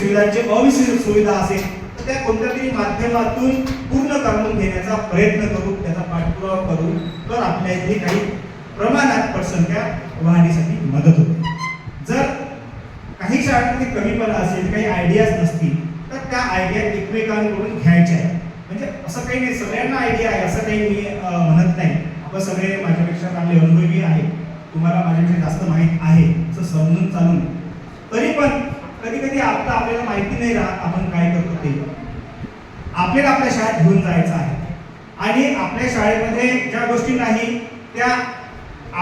सुविधांची अविश्वास सुविधा असेल तर त्या कोणत्या तरी माध्यमातून पूर्ण करून घेण्याचा प्रयत्न करू त्याचा पाठपुरावा करू तर आपल्या इथे काही प्रमाणात पटसंख्या वाढीसाठी मदत होते. जर काही शाळांमध्ये कमीपणा असेल काही आयडियाज नसतील तर त्या आयडिया एकमेकांकडून घ्यायच्या आहेत. म्हणजे असं काही नाही सगळ्यांना आयडिया आहे असं काही मी म्हणत नाही. आपण सगळे माझ्यापेक्षा चांगले अनुभवी आहे तुम्हाला माझ्यापेक्षा जास्त माहीत आहे असं समजून चालून. तरी पण कधी कधी आता आपल्याला माहिती नाही राहत आपण काय करतो ते. आपल्याला आपल्या शाळेत घेऊन जायचं आहे. आणि आपल्या शाळेमध्ये ज्या गोष्टी नाही त्या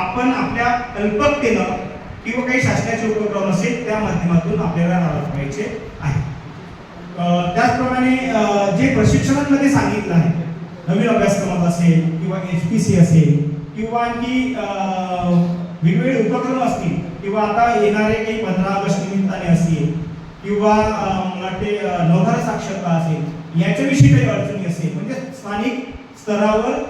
आपण आपल्या कल्पकतेनं किंवा काही शासनाचे उपक्रम असेल त्या माध्यमातून आपल्याला राबवायचे आहे. त्याचप्रमाणे जे प्रशिक्षणांमध्ये सांगितलं आहे नवीन अभ्यासक्रमात असेल किंवा एच पी सी असेल किंवा आणखी वेगवेगळे उपक्रम असतील किंवा आता येणारे काही पंधरा ऑगस्ट निमित्ताने असतील किंवा वाटते अं, साक्षरता असेल याच्याविषयी काही अडचणी असेल म्हणजे स्थानिक स्तरावर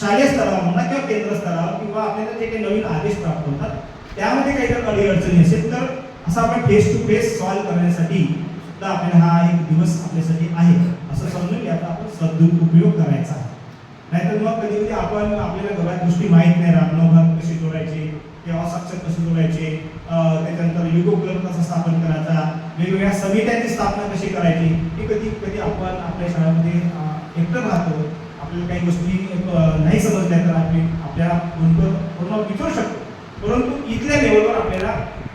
शालेय स्तरावर म्हणा किंवा केंद्र स्तरावर किंवा आपल्याला जे काही नवीन आदेश प्राप्त होतात त्यामध्ये काही जर अडी अडचणी असेल तर असं आपण फेस टू फेस सॉल्व्ह करण्यासाठी सुद्धा आपल्याला हा एक दिवस आपल्यासाठी आहे असं समजून याचा आपण सदुपयोग करायचा आहे. नाहीतर मग कधी कधी आपण आपल्याला घरात गोष्टी माहीत नाही राहत नवघात कशी जोडायची किंवा साक्षर कसे जोडायची वेगवेगळ्या समित्यांची स्थापना कशी करायची हे कधी कधी आपण आपल्या शाळेमध्ये एकटं राहतो. आपल्याला काही गोष्टी नाही समजल्या तर आपण आपल्या गुंतवून पूर्ण विचारू शकतो. परंतु इथल्या लेवलवर आपल्याला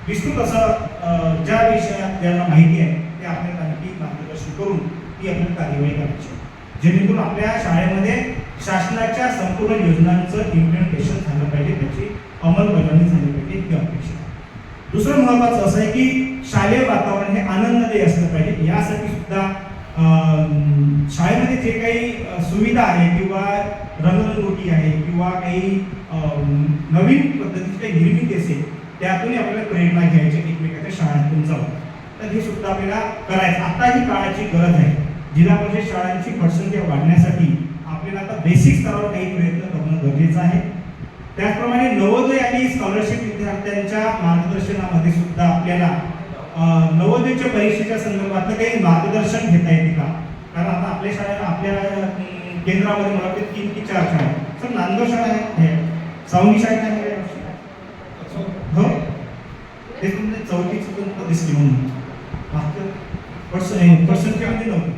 विस्तृत असं ज्या विषयात ज्यांना माहिती आहे ते आपल्याला आणखी मार्गदर्शन करून ती आपल्याला कार्यवाही करायची जेणेकरून आपल्या शाळेमध्ये शासनाच्या संपूर्ण योजनांचं इम्प्लिमेंटेशन झालं पाहिजे त्याची अंमलबजावणी झाली पाहिजे ही अपेक्षा दुसरं महत्वाचं असं आहे की शालेय वातावरण हे आनंददायी असलं पाहिजे. यासाठी सुद्धा शाळेमध्ये जे काही सुविधा आहे किंवा रंगरंगोटी आहे किंवा काही नवीन पद्धतीची काही निर्मिती असेल त्यातूनही आपल्याला प्रेरणा घ्यायची एकमेकाच्या शाळांतून जाऊन. तर हे सुद्धा आपल्याला करायचं. आता ही काळाची गरज आहे. जिल्हा परिषद शाळांची पटसंख्या वाढण्यासाठी आपल्याला आता बेसिक स्तरावर काही प्रयत्न करणं गरजेचं आहे. त्याचप्रमाणे नवोदय आणि स्कॉलरशिप विद्यार्थ्यांच्या मार्गदर्शनामध्ये सुद्धा आपल्याला नवोदयच्या परीक्षेच्या संदर्भात काही मार्गदर्शन घेता येते का? कारण आता आपल्या शाळेला आपल्या केंद्रामध्ये मला वाटते तीन की चार शाळा सर नांदगाव शाळा आहे हे. सावंगी शाळेत आहे हो? ते तुमच्या चौथीची पण दिसली म्हणून? मागच्या पर्सन पर्सेंटमध्ये नव्हती.